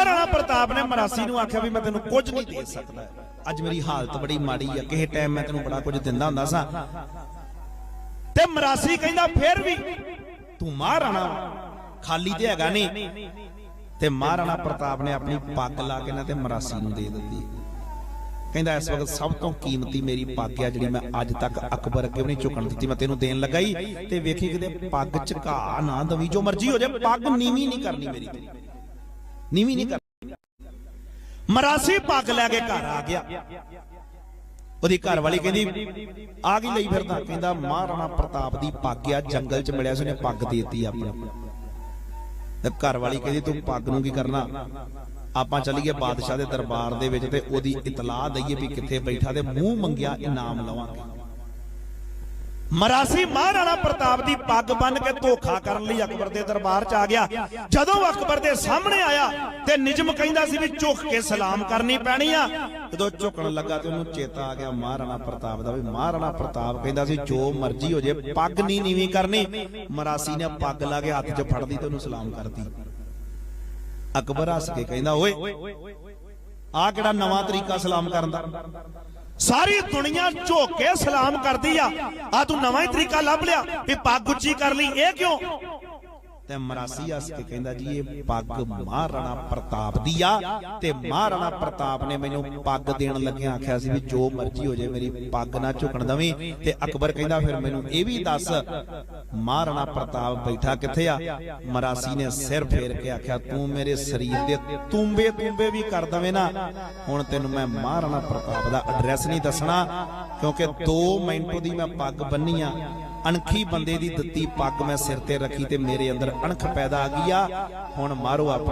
ਮਹਾਰਾਣਾ ਪ੍ਰਤਾਪ ਨੇ ਮਰਾਸੀ ਨੂੰ ਆਖਿਆ ਵੀ ਮੈਂ ਤੈਨੂੰ ਕੁਝ ਨਹੀਂ ਦੇ ਸਕਦਾ। ਅੱਜ ਮੇਰੀ ਹਾਲਤ ਬੜੀ ਮਾੜੀ ਆ, ਕਿਸੇ ਟਾਈਮ ਮੈਂ ਤੈਨੂੰ ਬੜਾ ਕੁਝ ਦਿੰਦਾ ਹੁੰਦਾ ਸਾਂ। ਤੇ ਮਰਾਸੀ ਕਹਿੰਦਾ, ਫੇਰ ਵੀ ਤੂੰ ਮਹਾਰਾਣਾ ਖਾਲੀ ਤੇ ਹੈਗਾ ਨਹੀਂ। ਤੇ ਮਹਾਰਾਣਾ ਪ੍ਰਤਾਪ ਨੇ ਆਪਣੀ ਪੱਗ ਲਾ ਕੇ ਨਾ ਤੇ ਮਰਾਸੀ ਨੂੰ ਦੇ ਦਿੱਤੀ। ਕਹਿੰਦਾ, ਇਸ ਵਕਤ ਸਭ ਤੋਂ ਕੀਮਤੀ ਮੇਰੀ ਪੱਗ ਆ ਜਿਹੜੀ ਮੈਂ ਅੱਜ ਤੱਕ ਅਕਬਰ ਅੱਗੇ ਵੀ ਨਹੀਂ ਝੁਕਣ ਦਿੱਤੀ। ਮੈਂ ਤੈਨੂੰ ਦੇਣ ਲੱਗਾ ਹੀ ਤੇ ਵੇਖੀ ਕਿਤੇ ਪੱਗ ਝੁਕਾ ਨਾ ਦਵੀ। ਜੋ ਮਰਜ਼ੀ ਹੋ ਜਾਏ, ਪੱਗ ਨੀਵੀਂ ਨਹੀਂ ਕਰਨੀ ਮੇਰੀ। ਨੀਵੀਂ ਨਹੀਂ ਕਰਨੀ ਮਰਾਸੀ ਪੱਗ ਲੈ ਕੇ ਘਰ ਆ ਗਿਆ। ਉਹਦੀ ਘਰ ਵਾਲੀ ਕਹਿੰਦੀ, ਆ ਗਈ ਲਈ ਫਿਰਦਾ? ਕਹਿੰਦਾ ਮਹਾਰਾਣਾ ਪ੍ਰਤਾਪ ਦੀ ਪੱਗ ਆ, ਜੰਗਲ 'ਚ ਮਿਲਿਆ ਸੀ ਉਹਨੇ ਪੱਗ ਦੇਤੀ ਆਪਣੀ। ਤੇ ਘਰ ਵਾਲੀ ਕਹਿੰਦੀ, ਤੂੰ ਪੱਗ ਨੂੰ ਕੀ ਕਰਨਾ? ਆਪਾਂ ਚੱਲੀਏ ਬਾਦਸ਼ਾਹ ਦੇ ਦਰਬਾਰ ਦੇ ਵਿੱਚ ਤੇ ਉਹਦੀ ਇਤਲਾਹ ਦਈਏ ਵੀ ਕਿੱਥੇ ਬੈਠਾ ਤੇ ਮੂੰਹ ਮੰਗਿਆ ਇਨਾਮ ਲਵਾਂਗੇ। ਮਰਾਸੀ ਮਹਾਰਾਣਾ ਪ੍ਰਤਾਪ ਦੀ ਪੱਗ ਬੰਨ ਕੇ ਧੋਖਾ ਕਰਨ ਲਈ ਅਕਬਰ ਦੇ ਦਰਬਾਰ 'ਚ ਆ ਗਿਆ। ਜਦੋਂ ਅਕਬਰ ਦੇ ਸਾਹਮਣੇ ਆਇਆ ਤੇ ਨਿਜਮ ਕਹਿੰਦਾ ਸੀ ਵੀ ਝੁਕ ਕੇ ਸਲਾਮ ਕਰਨੀ ਪੈਣੀ ਆ। ਜਦੋਂ ਝੁਕਣ ਲੱਗਾ ਤੇ ਉਹਨੂੰ ਚੇਤਾ ਆ ਗਿਆ ਮਹਾਰਾਣਾ ਪ੍ਰਤਾਪ ਦਾ ਵੀ ਮਹਾਰਾਣਾ ਪ੍ਰਤਾਪ ਕਹਿੰਦਾ ਸੀ, ਜੋ ਮਰਜ਼ੀ ਹੋ ਜੇ, ਪੱਗ ਨਹੀਂ ਨੀਵੀਂ ਕਰਨੀ। ਮਰਾਸੀ ਨੇ ਪੱਗ ਲਾ ਕੇ ਹੱਥ 'ਚ ਫੜਦੀ ਤੇ ਉਹਨੂੰ ਸਲਾਮ ਕਰਦੀ ਅਕਬਰ ਹੱਸ ਕੇ ਕਹਿੰਦਾ, ਓਏ ਆ ਕਿਹੜਾ ਨਵਾਂ ਤਰੀਕਾ ਸਲਾਮ ਕਰਨ ਦਾ? ਸਾਰੀ ਦੁਨੀਆ ਝੁੱਕ ਕੇ ਸਲਾਮ ਕਰਦੀ ਆ। ਆ ਤੂੰ ਨਵਾਂ ਹੀ ਤਰੀਕਾ ਲੱਭ ਲਿਆ ਵੀ ਪੱਗ ਉੱਚੀ ਕਰ ਲਈ। ਇਹ ਕਿਉਂ? ਤੇ ਮਰਾਸੀ ਹੱਸ ਕੇ ਕਹਿੰਦਾ ਜੀ, ਇਹ ਪੱਗ ਮਹਾਰਾਣਾ ਪ੍ਰਤਾਪ ਦੀ ਆ ਤੇ ਮਹਾਰਾਣਾ ਪ੍ਰਤਾਪ ਨੇ ਮੈਨੂੰ ਪੱਗ ਦੇਣ ਲੱਗਿਆ ਆਖਿਆ ਸੀ ਵੀ ਜੋ ਮਰਜ਼ੀ ਹੋ ਜਾਏ, ਮੇਰੀ ਪੱਗ ਨਾ ਝੁਕਣ ਦਵੀਂ। ਤੇ ਅਕਬਰ ਕਹਿੰਦਾ, ਫਿਰ ਮੈਨੂੰ ਇਹ ਵੀ ਦੱਸ ਮਹਾਰਾਣਾ ਪ੍ਰਤਾਪ ਬੈਠਾ ਕਿੱਥੇ ਆ? ਮਰਾਸੀ ਨੇ ਸਿਰ ਫੇਰ ਕੇ ਆਖਿਆ, ਤੂੰ ਮੇਰੇ ਸਰੀਰ ਦੇ ਤੁੰਬੇ ਤੁੰਬੇ ਵੀ ਕਰ ਦਵੇਂ ਨਾ। ਹੁਣ ਤੈਨੂੰ ਮੈਂ ਮਹਾਰਾਣਾ ਪ੍ਰਤਾਪ ਦਾ ਐਡਰੈਸ ਨਹੀਂ ਦੱਸਣਾ, ਕਿਉਂਕਿ 2 ਮਿੰਟ ਦੀ ਮੈਂ ਪੱਗ ਬੰਨੀ ਆ। ਅਣਖੀ ਬੰਦੇ ਦੀ ਦਿੱਤੀ ਪੱਗ ਮੈਂ ਸਿਰ ਤੇ ਰੱਖੀ ਤੇ ਮੇਰੇ ਅੰਦਰ ਅਣਖ ਪੈਦਾ ਆ ਗਈ ਆ। ਹੁਣ ਮਾਰੋ ਆਪਣਾ